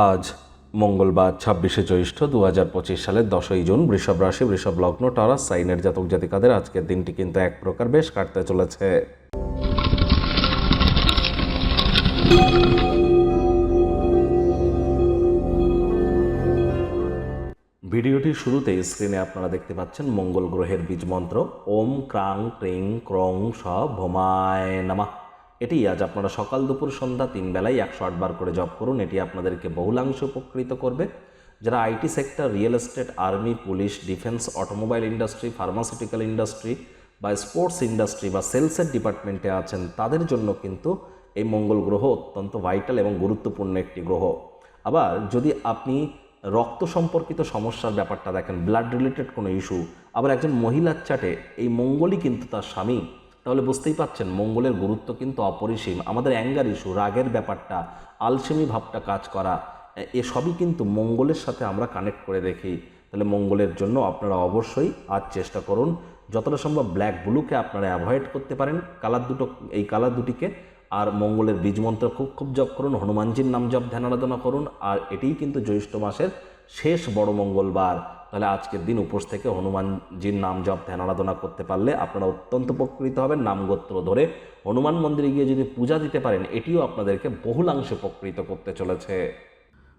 আজ মঙ্গলবার, ছাব্বিশে জ্যৈষ্ঠ দু হাজার পঁচিশ সালের দশই জুন, বৃষভ রাশি, বৃষভ লগ্ন টারাস সাইনের জাতক জাতিকাদের আজকের দিনটি কিন্তু এক প্রকার বেশ কাটতে চলেছে। ভিডিওটির শুরুতেই স্ক্রিনে আপনারা দেখতে পাচ্ছেন মঙ্গল গ্রহের বীজ মন্ত্র, ওম ক্রাং, ক্রিং, ক্রং, স, ভোমায়, নামা। এটি আজ আপনারা সকাল দুপুর সন্ধ্যা তিন বেলায় একশো আটবার করে জব করুন। এটি আপনাদেরকে বহুলাংশ উপকৃত করবে। যারা IT sector, real estate, army, police, defence, automobile industry, pharmaceutical industry বা স্পোর্টস ইন্ডাস্ট্রি বা সেলসের ডিপার্টমেন্টে আছেন, তাদের জন্য কিন্তু এই মঙ্গল গ্রহ অত্যন্ত ভাইটাল এবং গুরুত্বপূর্ণ একটি গ্রহ। আবার যদি আপনি রক্ত সম্পর্কিত সমস্যার ব্যাপারটা দেখেন, ব্লাড রিলেটেড কোনো ইস্যু, আবার একজন মহিলার চাটে এই মঙ্গলই কিন্তু তার স্বামী তাহলে বুঝতেই পাচ্ছেন, মঙ্গলের গুরুত্ব কিন্তু অপরিসীম। আমাদের অ্যাঙ্গার ইস্যু রাগের ব্যাপারটা আলসেমি ভাবটা কাজ করা এসবই কিন্তু মঙ্গলের সাথে আমরা কানেক্ট করে দেখি। তাহলে মঙ্গলের জন্য আপনারা অবশ্যই আজ চেষ্টা করুন, যতটা সম্ভব ব্ল্যাক ব্লুকে আপনারা অ্যাভয়েড করতে পারেন। কালার দুটো, এই কালার দুটিকে, আর মঙ্গলের বীজ মন্ত্র খুব খুব জপ করুন, হনুমানজির নাম জপ ধ্যান আরাধনা করুন, আর এটিই কিন্তু জ্যৈষ্ঠ মাসের শেষ বড় মঙ্গলবার। তাহলে আজকের দিন উপোস থেকে হনুমানজির নাম জপ ধ্যান আরাধনা করতে পারলে আপনারা অত্যন্ত উপকৃত হবেন নামগোত্র ধরে। হনুমান মন্দিরে গিয়ে যদি পূজা দিতে পারেন, এটিও আপনাদেরকে বহুলাংশে উপকৃত করতে চলেছে।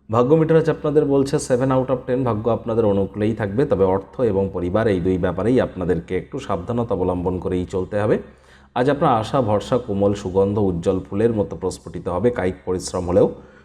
ভাগ্য মিটার আজ আপনাদের বলছে সেভেন আউট অফ টেন ভাগ্য আপনাদের অনুকূলেই থাকবে, তবে অর্থ এবং পরিবার এই দুই ব্যাপারেই আপনাদেরকে একটু সাবধানতা অবলম্বন করেই চলতে হবে। আজ আপনার আশা, ভরসা, কোমল সুগন্ধ, উজ্জ্বল ফুলের মতো প্রস্ফুটিত হবে, কায়িক পরিশ্রম হলেও।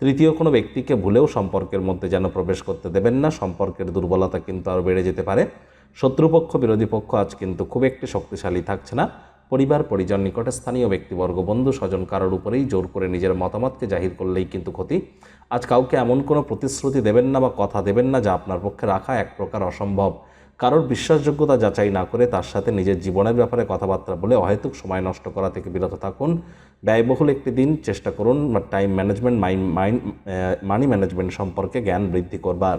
তৃতীয়, কোনো ব্যক্তিকে ভুলেও সম্পর্কের মধ্যে যেন প্রবেশ করতে দেবেন না। সম্পর্কের দুর্বলতা কিন্তু আরও বেড়ে যেতে পারে। শত্রুপক্ষ, বিরোধী পক্ষ আজ কিন্তু খুব একটি শক্তিশালী থাকছে না। পরিবার, পরিজন নিকটে স্থানীয় ব্যক্তিবর্গ, বন্ধু, স্বজন কারোর উপরেই জোর করে নিজের মতামতকে জাহির করলেই কিন্তু ক্ষতি। আজ কাউকে এমন কোনো প্রতিশ্রুতি দেবেন না বা কথা দেবেন না যা আপনার পক্ষে রাখা এক প্রকার অসম্ভব। কারোর বিশ্বাসযোগ্যতা যাচাই না করে তার সাথে নিজের জীবনের ব্যাপারে কথাবার্তা বলে অহেতুক সময় নষ্ট করা থেকে বিরত থাকুন। ব্যয়বহুল একটি দিন চেষ্টা করুন time management mind mind money management সম্পর্কে জ্ঞান বৃদ্ধি করবার।